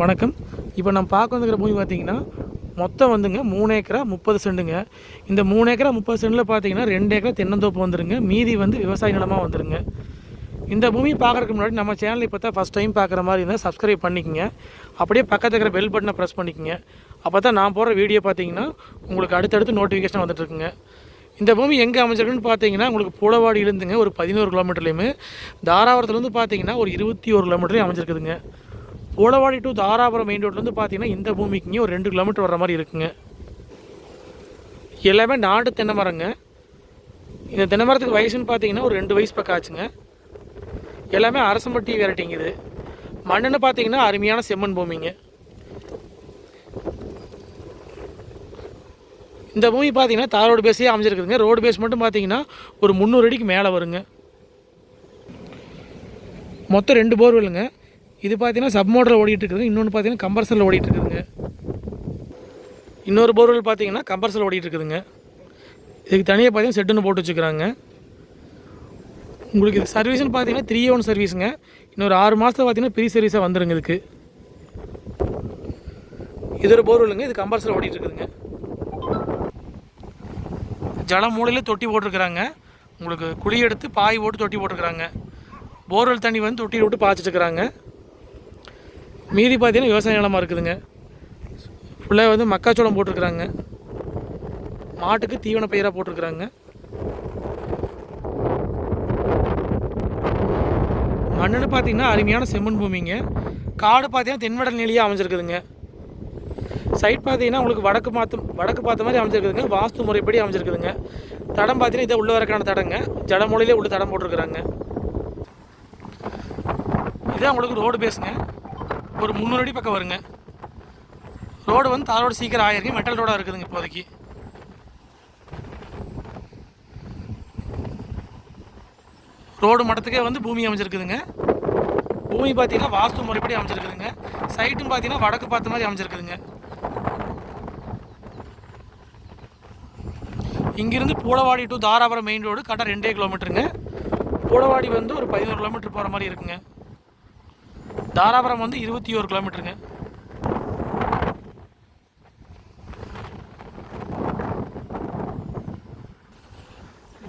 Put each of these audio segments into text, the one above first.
வணக்கம். இப்போ நம்ம பார்க்க வந்துக்கிற பூமி பார்த்தீங்கன்னா மொத்தம் வந்துங்க மூணு ஏக்கரா முப்பது செண்டுங்க. இந்த மூணு ஏக்கரா முப்பது சென்டில் பார்த்தீங்கன்னா ரெண்டு ஏக்கரா தென்னந்தோப்பு வந்துருங்க. மீதி வந்து விவசாய நிலமாக வந்துருங்க. இந்த பூமி பார்க்குறதுக்கு முன்னாடி நம்ம சேனல் இப்போ தான் ஃபஸ்ட் டைம் பார்க்குற மாதிரி இருந்தால் சப்ஸ்கிரைப் பண்ணிக்கங்க. அப்படியே பக்கத்தில் இருக்கிற பெல் பட்டனை ப்ரெஸ் பண்ணிக்கங்க. அப்போ தான் நான் போடுற வீடியோ பார்த்தீங்கன்னா உங்களுக்கு அடுத்தடுத்து நோட்டிஃபிகேஷன் வந்துட்டுருக்குங்க இந்த பூமி எங்கே அமைஞ்சிருக்குன்னு பார்த்தீங்கன்னா உங்களுக்கு புலவாடியிலேருந்துங்க ஒரு பதினோரு கிலோமீட்டர்லேயுமே தாராபுரத்துலேருந்து பார்த்தீங்கன்னா ஒரு இருபத்தி ஒரு கிலோமீட்டர்லேயும் அமைஞ்சிருக்குதுங்க. பூலவாடி டு தாராபுரம் மெயின் ரோட்லேருந்து பார்த்தீங்கன்னா இந்த பூமிக்குங்க ஒரு ரெண்டு கிலோமீட்டர் வர மாதிரி இருக்குங்க. எல்லாமே நாட்டு தென்னை மரங்க. இந்த தென்னை மரத்துக்கு வயசுன்னு பார்த்தீங்கன்னா ஒரு ரெண்டு வயசு பக்கம் ஆச்சுங்க. எல்லாமே அரசம்பட்டி வெரைட்டிங்க இது. மண்ணுன்னு பார்த்தீங்கன்னா அருமையான செம்மண் பூமிங்க. இந்த பூமி பார்த்தீங்கன்னா தார் ரோடு பேஸே அமைஞ்சிருக்குதுங்க. ரோடு பேஸ் மட்டும் பார்த்தீங்கன்னா ஒரு முந்நூறு அடிக்கு மேலே வருங்க. மொத்தம் ரெண்டு போர்வெல்லுங்க இது பார்த்தீங்கன்னா சப் மோட்டரில் இருக்குதுங்க இன்னொன்று பார்த்தீங்கன்னா கம்பர்சரில் ஓடிட்டுருக்குதுங்க இன்னொரு போர்வெல் பார்த்தீங்கன்னா கம்பர்சரில் ஓடிட்டுருக்குதுங்க இதுக்கு தனியாக பார்த்தீங்கன்னா செட்டுன்னு போட்டு வச்சுக்கிறாங்க. உங்களுக்கு இது சர்வீஸ்னு பார்த்தீங்கன்னா த்ரீ ஒன் சர்வீஸுங்க இன்னொரு ஆறு மாதத்தில் பார்த்தீங்கன்னா ப்ரீ சர்வீஸாக வந்துடுங்க இதுக்கு. இது ஒரு போர்வெல்லுங்க இது கம்பர்சரில் ஓடிட்டுருக்குதுங்க ஜல மூலையில் தொட்டி போட்டிருக்கிறாங்க. உங்களுக்கு குழி எடுத்து பாய் போட்டு தொட்டி போட்டிருக்கிறாங்க. போர்வெல் தண்ணி வந்து தொட்டியில் விட்டு பாய்ச்சிட்டு இருக்கிறாங்க. மீதி பார்த்தீங்கன்னா விவசாய நிலமாக இருக்குதுங்க. ஃபுல்லாக வந்து மக்காச்சோளம் போட்டிருக்கிறாங்க. மாட்டுக்கு தீவன பயிராக போட்டிருக்கிறாங்க. மண்ணுன்னு பார்த்தீங்கன்னா அருமையான செம்மண் பூமிங்க. காடு பார்த்தீங்கன்னா தென்வடல் நிலையாக அமைஞ்சிருக்குதுங்க. சைட் பார்த்தீங்கன்னா உங்களுக்கு வடக்கு பார்த்து வடக்கு பார்த்த மாதிரி அமைஞ்சிருக்குதுங்க. வாஸ்து முறைப்படி அமைஞ்சிருக்குதுங்க. தடம் பார்த்தீங்கன்னா இதை உள்ள வரக்கான தடங்க. ஜடமொழியிலே உள்ள தடம் போட்டிருக்கிறாங்க. இதான் உங்களுக்கு ரோடு பேஸுங்க ஒரு முந்நூறு அடி பக்கம் வருங்க. ரோடு வந்து தாரோடு சீக்கிரம் ஆயிருக்கு மெட்டல் ரோடாக இருக்குதுங்க இப்போதைக்கு. ரோடு மட்டத்துக்கே வந்து பூமி அமைஞ்சிருக்குதுங்க. பூமி பார்த்தீங்கன்னா வாஸ்து முறைப்படி அமைஞ்சிருக்குதுங்க. சைட்டும் பார்த்தீங்கன்னா வடக்கு பார்த்த மாதிரி அமைஞ்சிருக்குதுங்க. இங்கிருந்து Poolavadi to Dharapuram main road கரெக்டாக ரெண்டே கிலோமீட்டருங்க பூளவாடி வந்து ஒரு பதினோரு கிலோமீட்டர் போகிற மாதிரி இருக்குங்க. தாராபுரம் வந்து இருபத்தி ஒரு கிலோமீட்டருங்க.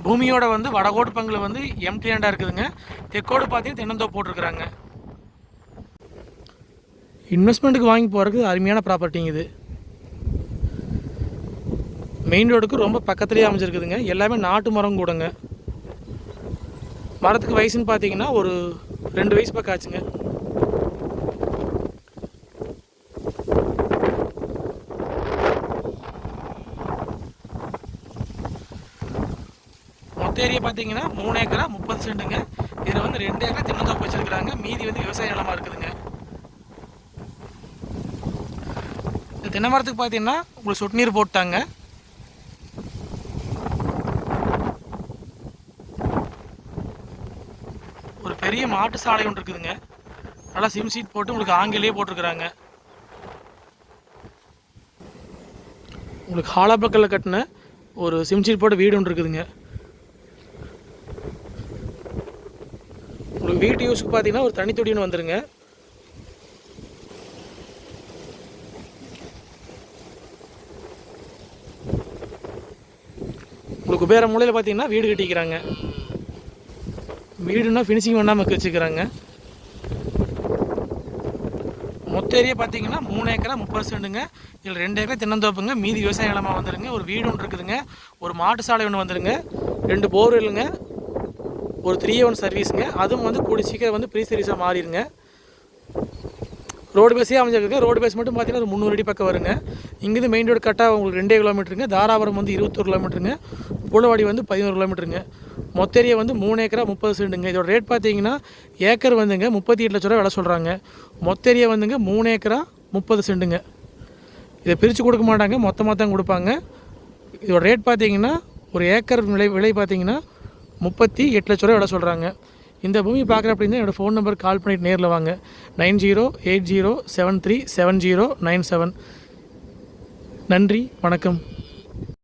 பூமியோட வந்து வடகோடு பங்கில் வந்து எம்டி லேண்டாக இருக்குதுங்க. தெக்கோடு பார்த்தீங்கன்னா தென்னந்தோ போட்டிருக்கிறாங்க. இன்வெஸ்ட்மெண்ட்டுக்கு வாங்கி போகிறதுக்கு அருமையான ப்ராப்பர்ட்டிங்க இது. மெயின் ரோடுக்கு ரொம்ப பக்கத்துலேயே அமைஞ்சிருக்குதுங்க. எல்லாமே நாட்டு மரம் கூடங்க. மரத்துக்கு வயசுன்னு பார்த்தீங்கன்னா ஒரு ரெண்டு வயசு பக்கம் ஆச்சுங்க. மொத்த ஏரியா பார்த்தீங்கன்னா மூணு ஏக்கரா முப்பது சென்ட்டுங்க. இதில் வந்து ரெண்டு ஏக்கரா தென்னந்தோப்பு வச்சிருக்கிறாங்க மீதி வந்து விவசாய நிலமாக இருக்குதுங்க. இந்த தென்னை மரத்துக்கு பார்த்தீங்கன்னா உங்களுக்கு சொட்டு நீர் போட்டாங்க. ஒரு பெரிய மாட்டு சாலை ஒன்று இருக்குதுங்க. நல்லா சிம் சீட் போட்டு உங்களுக்கு ஆங்கிலேயே போட்டிருக்கிறாங்க. உங்களுக்கு ஹாலாபக்கல்ல கட்டின ஒரு சிம் சீட் போட்ட வீடு ஒன்று இருக்குதுங்க. உங்களுக்கு வீட்டு யூஸுக்கு பார்த்தீங்கன்னா ஒரு தனி தொடின்னு வந்துருங்க. உங்களுக்கு குபேர மூலையில் பார்த்தீங்கன்னா வீடு கட்டிக்கிறாங்க. வீடுனா ஃபினிஷிங் பண்ணாமல் வச்சுக்கிறாங்க. மொத்த ஏரியா பார்த்தீங்கன்னா மூணு ஏக்கரா முப்பது செண்டுங்க இதில் ரெண்டு ஏக்கரா தென்னந்தோப்புங்க. மீதி விவசாய நிலமாக வந்துருங்க. ஒரு வீடு ஒன்று இருக்குதுங்க. ஒரு மாட்டு சாலை ஒன்று வந்துருங்க. ரெண்டு போர் இல்லைங்க ஒரு த்ரீ ஒன் சர்வீஸுங்க அதுவும் வந்து கூடி சீக்கிரம் வந்து ப்ரீ சர்வீஸாக மாறிடுங்க. ரோடு பேஸே அமைஞ்சிருக்குங்க. ரோடு பேஸ் மட்டும் பார்த்தீங்கன்னா ஒரு முந்நூறு அடி பக்கம் வருங்க. இங்கேருந்து மெயின் ரோடு கட்டாக உங்களுக்கு ரெண்டே கிலோமீட்டருங்க தாராபுரம் வந்து இருபத்தொரு கிலோமீட்டருங்க புலவாடி வந்து பதினோரு கிலோமீட்டருங்க மொத்த ஏரியா வந்து மூணு ஏக்கரா முப்பது சென்ட்டுங்க இதோட ரேட் பார்த்தீங்கன்னா ஏக்கர் வந்துங்க முப்பத்தி எட்டு லட்ச ரூபா விலை சொல்கிறாங்க மொத்த ஏரியா வந்துங்க மூணு ஏக்கரா முப்பது செண்டுங்க இதை பிரித்து கொடுக்க மாட்டாங்க. மொத்தமாக தான் கொடுப்பாங்க. இதோட ரேட் பார்த்தீங்கன்னா ஒரு ஏக்கர் விலை விலை பார்த்தீங்கன்னா முப்பத்தி எட்டு லட்ச ரூபா விட சொல்கிறாங்க இந்த பூமி பார்க்குற அப்படின்னா என்னோடய ஃபோன் நம்பர் கால் பண்ணிட்டு நேரில் வாங்க. Nine zero eight zero seven three seven zero nine seven. நன்றி வணக்கம்.